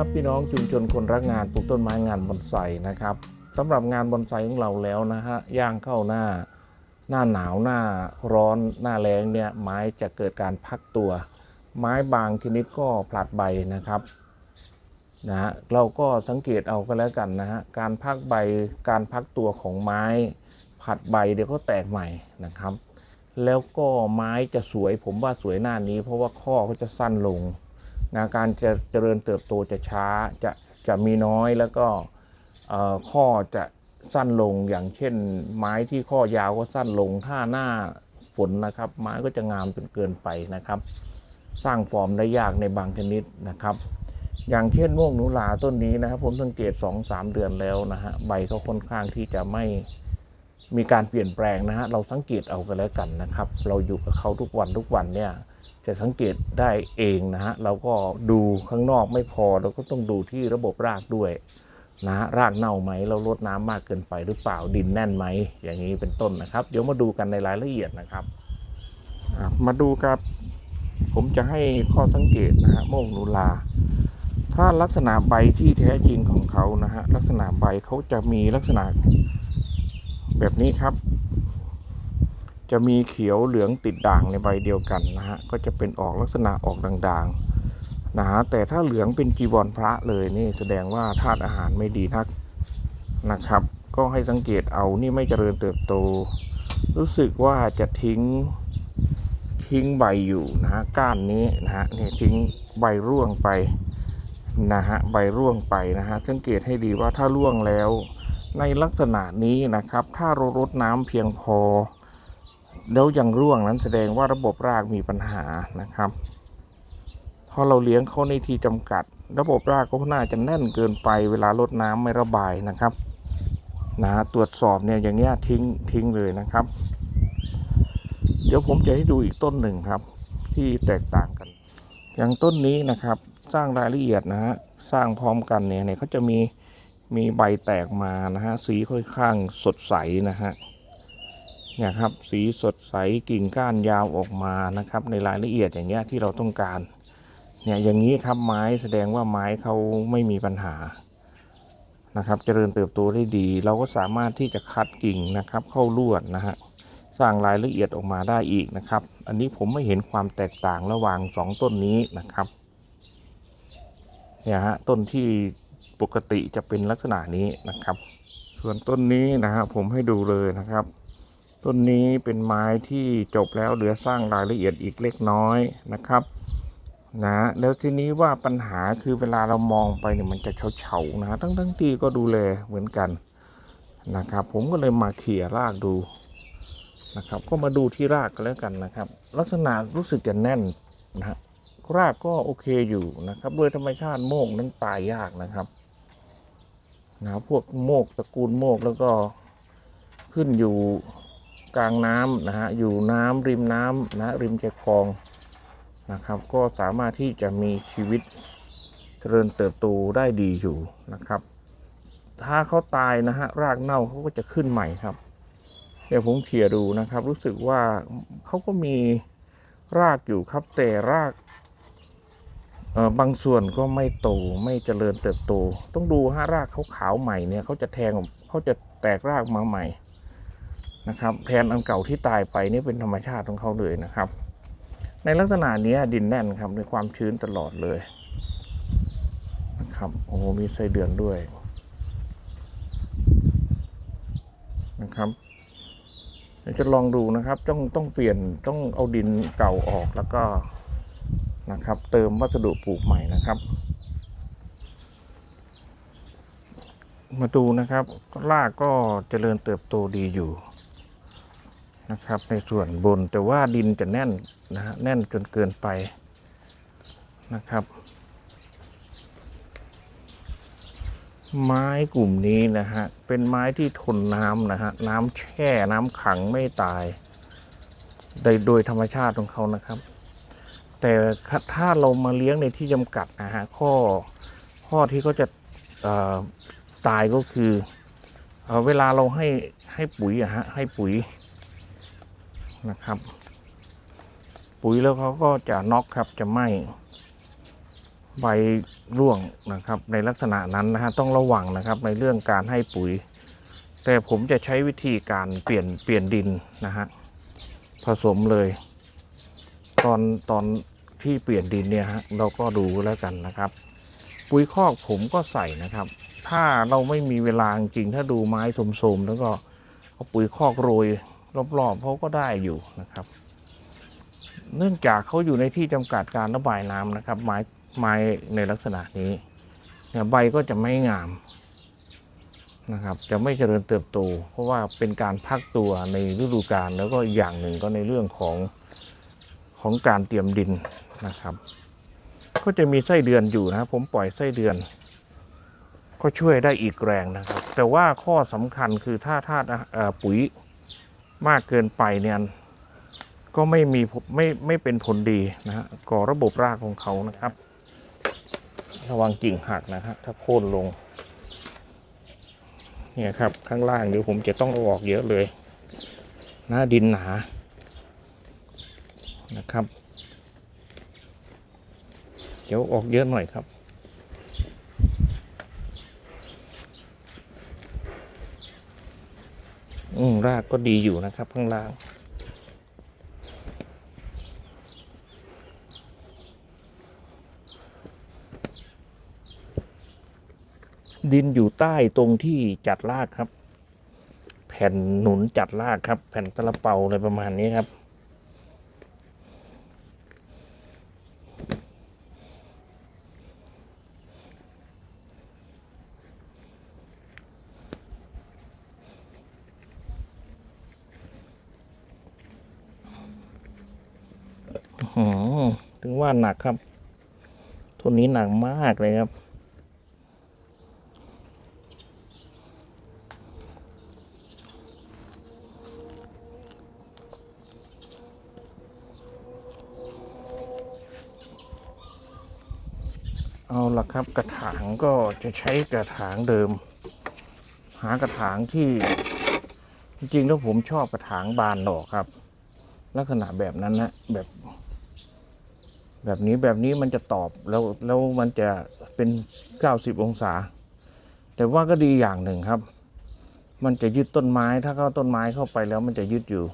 วัสดีครับพี่น้องชุมชนคนรักงานปลูกต้นไม้งานบอนไซนะครับสำหรับงานบอนไซของเราแล้วนะฮะย่างเข้าหน้าหน้าหนาวหน้าร้อนหน้าแรงเนี่ยไม้จะเกิดการพักตัว ไม้บางชนิดก็ผลัดใบนะครับนะฮะเราก็สังเกตเอาก็แล้วกันนะฮะการพักใบการพักตัวของไม้ผลัดใบเดี๋ยวก็แตกใหม่นะครับ แล้วก็ไม้จะสวยผมว่าสวยหน้านี้ เพราะว่าข้อเขาจะสั้นลง นะการจะเจริญเติบโตจะช้าจะจะมีน้อยแล้วก็ข้อจะสั้นลงอย่างเช่น ไม้ที่ข้อยาวก็สั้นลงถ้าหน้าฝนนะครับ ไม้ก็จะงามจนเกินไปนะครับ สร้างฟอร์มได้ยากในบางชนิดนะครับ อย่างเช่นม่วงหนูหลาต้นนี้นะครับ ผมสังเกต 2-3 เดือนแล้วนะฮะใบเขาค่อนข้างที่จะไม่มีการเปลี่ยนแปลงนะฮะเราสังเกตเอากันแล้วกันนะครับ เราอยู่กับเขาทุกวันทุกวันเนี่ย จะสังเกตได้เองนะฮะเราก็ดูข้างนอกไม่พอเราก็ต้องดูที่ระบบรากด้วยนะฮะรากเน่าไหมเราลดน้ำมากเกินไปหรือเปล่าดินแน่นไหมอย่างนี้เป็นต้นนะครับ เดี๋ยวมาดูกันในรายละเอียดนะครับมาดูครับ ผมจะให้ข้อสังเกตนะฮะโมกหนูลา ถ้าลักษณะใบที่แท้จริงของเขานะฮะลักษณะใบเขาจะมีลักษณะแบบนี้ครับ จะมีเขียวเหลืองติดด่างในใบเดียวกันนะฮะก็จะเป็นออกลักษณะออกด่างๆนะฮะแต่ถ้าเหลืองเป็นจีวรพระเลยนี่แสดงว่าธาตุอาหารไม่ดีนักนะครับ ก็ให้สังเกตเอานี่ไม่เจริญเติบโต รู้สึกว่าจะทิ้งทิ้งใบอยู่นะฮะก้านนี้นะฮะนี่ทิ้งใบร่วงไปนะฮะใบร่วงไปนะฮะสังเกตให้ดีว่าถ้าร่วงแล้ว ในลักษณะนี้นะครับ ถ้าเรารดน้ำเพียงพอ แล้วยังร่วงนั้นแสดงว่าระบบรากมีปัญหานะครับพอเราเลี้ยงเขาในที่จำกัด ระบบรากก็น่าจะแน่นเกินไป เวลาลดน้ำไม่ระบายนะครับนะตรวจสอบเนี่ยอย่างเงี้ยทิ้งทิ้งเลยนะครับ เดี๋ยวผมจะให้ดูอีกต้นหนึ่งครับ ที่แตกต่างกัน อย่างต้นนี้นะครับ สร้างรายละเอียดนะฮะสร้างพร้อมกันเนี่ยเนี่ยเขาจะมีมีใบแตกมานะฮะสีค่อนข้างสดใสนะฮะ เนี่ยครับสีสดใสกิ่งก้านยาวออกมานะครับในรายละเอียดอย่างเงี้ยที่เราต้องการเนี่ยอย่างนี้ครับไม้แสดงว่าไม้เขาไม่มีปัญหานะครับเจริญเติบโตได้ดี เราก็สามารถที่จะคัดกิ่งนะครับเข้าลวดนะฮะสร้างรายละเอียดออกมาได้อีกนะครับ อันนี้ผมไม่เห็นความแตกต่างระหว่างสองต้นนี้นะครับเนี่ยฮะต้นที่ปกติจะเป็นลักษณะนี้นะครับ ส่วนต้นนี้นะฮะผมให้ดูเลยนะครับ ต้นนี้เป็นไม้ที่จบแล้วเหลือสร้างรายละเอียดอีกเล็กน้อยนะครับนะแล้วทีนี้ว่าปัญหาคือเวลาเรามองไปเนี่ยมันจะเฉาๆนะทั้งทั้งที่ก็ดูแลเหมือนกันนะครับ ผมก็เลยมาเขี่ยรากดูนะครับ ก็มาดูที่รากกันแล้วกันนะครับ ลักษณะรู้สึกจะแน่นนะฮะรากก็โอเคอยู่นะครับโดยธรรมชาติโมกนั้นตายยากนะครับนะพวกโมกตระกูลโมกแล้วก็ขึ้นอยู่ กลางน้ำนะฮะอยู่น้ำริมน้ำนะริมใจคลองนะครับ ก็สามารถที่จะมีชีวิตเจริญเติบโตได้ดีอยู่นะครับ ถ้าเขาตายนะฮะรากเน่าเขาก็จะขึ้นใหม่ครับ เดี๋ยวผมเขี่ยดูนะครับ รู้สึกว่าเขาก็มีรากอยู่ครับ แต่รากเอ่อบางส่วนก็ไม่โตไม่เจริญเติบโต ต้องดูฮะรากเขาขาวใหม่เนี่ยเขาจะแทงเขาจะแตกรากมาใหม่ นะครับ แทนอันเก่าที่ตายไปนี่เป็นธรรมชาติของเขาเลยนะครับ ในลักษณะนี้ดินแน่นครับในความชื้นตลอดเลยนะครับโอ้มีไส้เดือนด้วยนะครับเดี๋ยวจะลองดูนะครับต้องต้องเปลี่ยนต้องเอาดินเก่าออกแล้วก็นะครับ เติมวัสดุปลูกใหม่นะครับ มาดูนะครับรากก็เจริญเติบโตดีอยู่ นะครับ ในส่วนบนแต่ว่าดินจะแน่นนะฮะแน่นจนเกินไปนะครับ ไม้กลุ่มนี้นะฮะเป็นไม้ที่ทนน้ำนะฮะน้ำแช่น้ำขังไม่ตายโดยโดยธรรมชาติของเขานะครับ แต่ถ้าเรามาเลี้ยงในที่จำกัดนะฮะข้อข้อที่เขาจะตายก็คือเอเวลาเราให้ให้ปุ๋ยอะฮะให้ปุ๋ย นะครับ ปุ๋ยแล้วเขาก็จะน็อกครับจะไหม้ใบร่วงนะครับ ในลักษณะนั้นนะฮะต้องระวังนะครับในเรื่องการให้ปุ๋ย แต่ผมจะใช้วิธีการเปลี่ยนเปลี่ยนดินนะฮะผสมเลย ตอนตอนที่เปลี่ยนดินเนี่ยฮะเราก็ดูแล้วกันนะครับ ปุ๋ยคอกผมก็ใส่นะครับ ถ้าเราไม่มีเวลาจริงถ้าดูไม้สมๆแล้วก็เอาปุ๋ยคอกโรย รอบๆเขาก็ได้อยู่นะครับ เนื่องจากเขาอยู่ในที่จำกัดการระบายน้ำนะครับ ไม้ไม้ในลักษณะนี้เนี่ยใบก็จะไม่งามนะครับ จะไม่เจริญเติบโต เพราะว่าเป็นการพักตัวในฤดูกาลแล้วก็อย่างหนึ่งก็ในเรื่องของของการเตรียมดินนะครับ ก็จะมีไส้เดือนอยู่นะครับผมปล่อยไส้เดือน ก็ช่วยได้อีกแรงนะครับ แต่ว่าข้อสำคัญคือถ้าธาตุปุ๋ย มากเกินไปเนี่ยก็ไม่มีไม่ไม่เป็นผลดีนะฮะก่อระบบรากของเขานะครับ ระวังกิ่งหักนะฮะถ้าโค่นลง เนี่ยครับข้างล่างเดี๋ยวผมจะต้องอออกเยอะเลยหน้าดินหนานะครับ เดี๋ยวออกเยอะหน่อยครับ อืมรากก็ดีอยู่นะครับ ข้างล่าง ดินอยู่ใต้ตรงที่จัดรากครับ แผ่นหนุนจัดรากครับ แผ่นตะละเปาอะไรประมาณนี้ครับ อืมถึง ว่าหนักครับต้นนี้หนักมากเลยครับ เอาละครับกระถางก็จะใช้กระถางเดิม หากระถางที่จริงๆแล้วผมชอบกระถางบานดอกครับ ลักษณะแบบนั้นนะแบบ แบบนี้แบบนี้มันจะตอบแล้วแล้วมันจะเป็น 90 องศา แต่ว่าก็ดีอย่างหนึ่งครับ มันจะยึดต้นไม้ถ้าเข้าต้นไม้เข้าไปแล้วมันจะยึดอยู่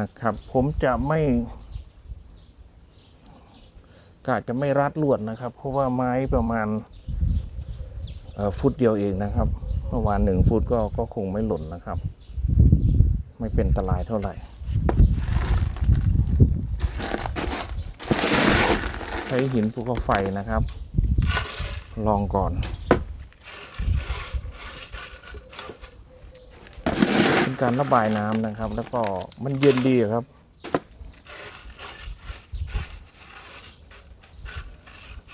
นะครับ ผมจะไม่กะจะไม่รัดลวดนะครับ เพราะว่าไม้ประมาณเอ่อฟุตเดียวเองนะครับประมาณหนึ่งฟุตก็ก็คงไม่หล่นนะครับ ไม่เป็นอันตรายเท่าไหร่ ใช้หินภูเขาไฟนะครับ ลองก่อนเป็นการระบายน้ำนะครับ แล้วก็มันเย็นดีครับ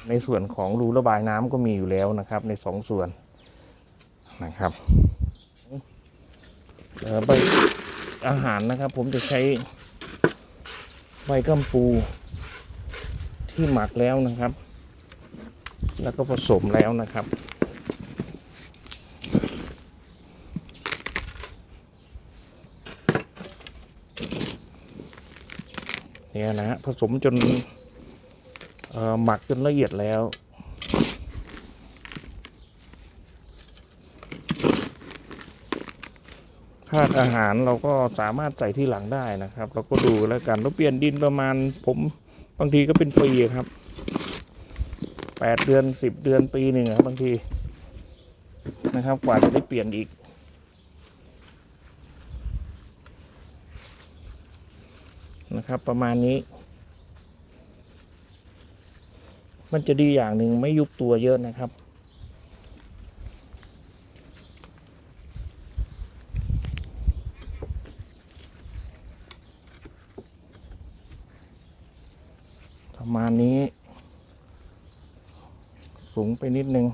ในส่วนของรูระบายน้ำก็มีอยู่แล้วนะครับ ในสองส่วนนะครับเอ่อใบอาหารนะครับ ผมจะใช้ใบกัมปู ที่หมักแล้วนะครับ แล้วก็ผสมแล้วนะครับ เนี่ยนะฮะผสมจนหมักจนละเอียดแล้วธาตุอาหารเราก็สามารถใส่ที่หลังได้นะครับ เราก็ดูแล้วกันเราเปลี่ยนดินประมาณผม บางทีก็เป็นปีครับแปดเดือนสิบเดือนปีหนึ่งครับบางทีนะครับกว่าจะได้เปลี่ยนอีก นะครับ ประมาณนี้ มันจะดีอย่างหนึ่งไม่ยุบตัวเยอะนะครับ ประมาณนี้ สูงไปนิดนึง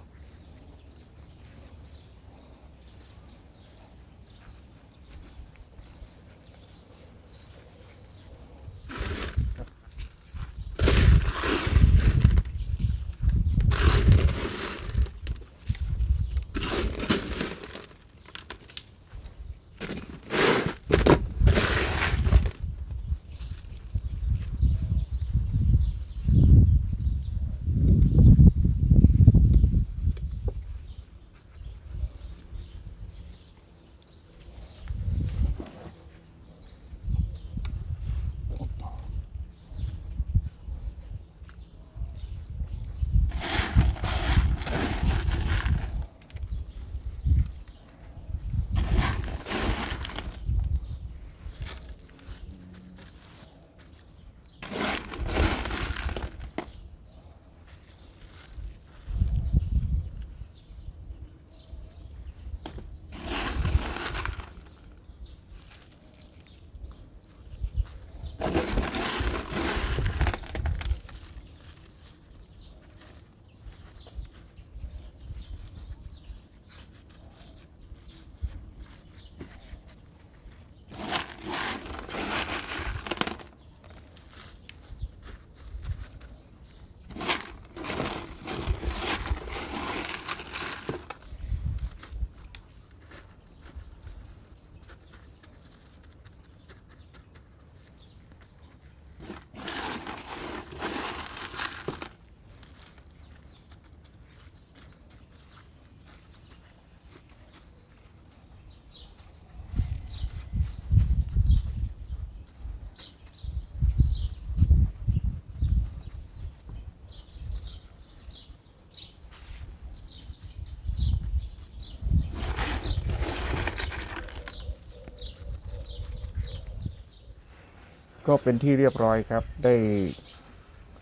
ก็เป็นที่เรียบร้อยครับ ได้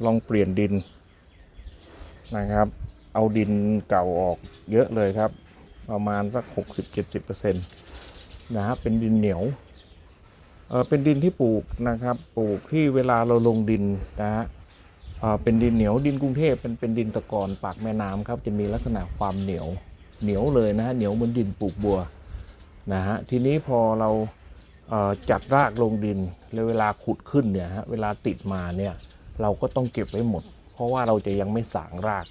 ลองเปลี่ยนดินนะครับ เอาดินเก่าออกเยอะเลยครับ ประมาณสัก 60-70%นะฮะเป็นดินเหนียวเออเป็นดินที่ปลูกนะครับ ปลูกที่เวลาเราลงดินนะฮะเอ่อเป็นดินเหนียวดินกรุงเทพเป็นเป็นดินตะกอนปากแม่น้ำครับ จะมีลักษณะความเหนียวเหนียวเลยนะฮะเหนียวเหมือนดินปลูกบัวนะฮะทีนี้พอเรา จัดรากลงดินแล้วเวลาขุดขึ้นเนี่ยฮะเวลาติดมาเนี่ยเราก็ต้องเก็บไว้หมด เพราะว่าเราจะยังไม่สางราก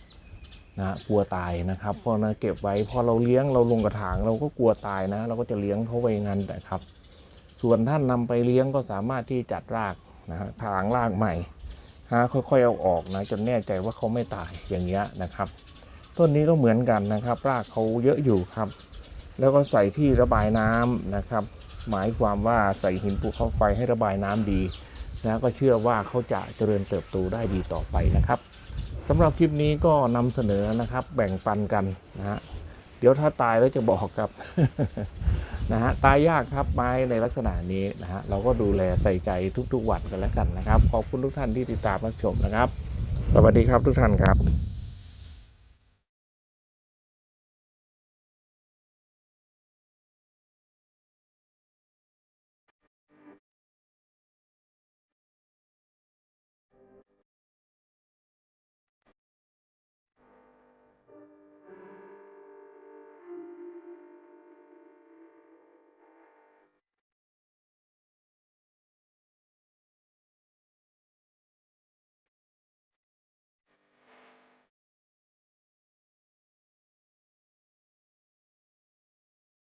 นะฮะกลัวตายนะครับเพราะนะเก็บไว้พอเราเลี้ยงเราลงกระถาง เราก็กลัวตายนะ เราก็จะเลี้ยงเขาไว้งั้นแต่ครับ ส่วนท่านนำไปเลี้ยงก็สามารถที่จัดรากนะฮะถางรากใหม่ฮะค่อยๆเอาออกนะจนแน่ใจว่าเขาไม่ตายอย่างเงี้ยนะครับ ต้นนี้ก็เหมือนกันนะครับ รากเขาเยอะอยู่ครับ แล้วก็ใส่ที่ระบายน้ำนะครับ หมายความว่าใส่หินภูเขาไฟให้ระบายน้ำดีนะก็เชื่อว่าเขาจะเจริญเติบโตได้ดีต่อไปนะครับสำหรับคลิปนี้ก็นำเสนอนะครับ แบ่งปันกันนะฮะเดี๋ยวถ้าตายแล้วจะบอกครับนะฮะตายยากครับไม้ในลักษณะนี้นะฮะเราก็ดูแลใส่ใจทุกๆวันกันแล้วกันนะครับ ขอบคุณทุกท่านที่ติดตามรับชมนะครับ สวัสดีครับทุกท่านครับ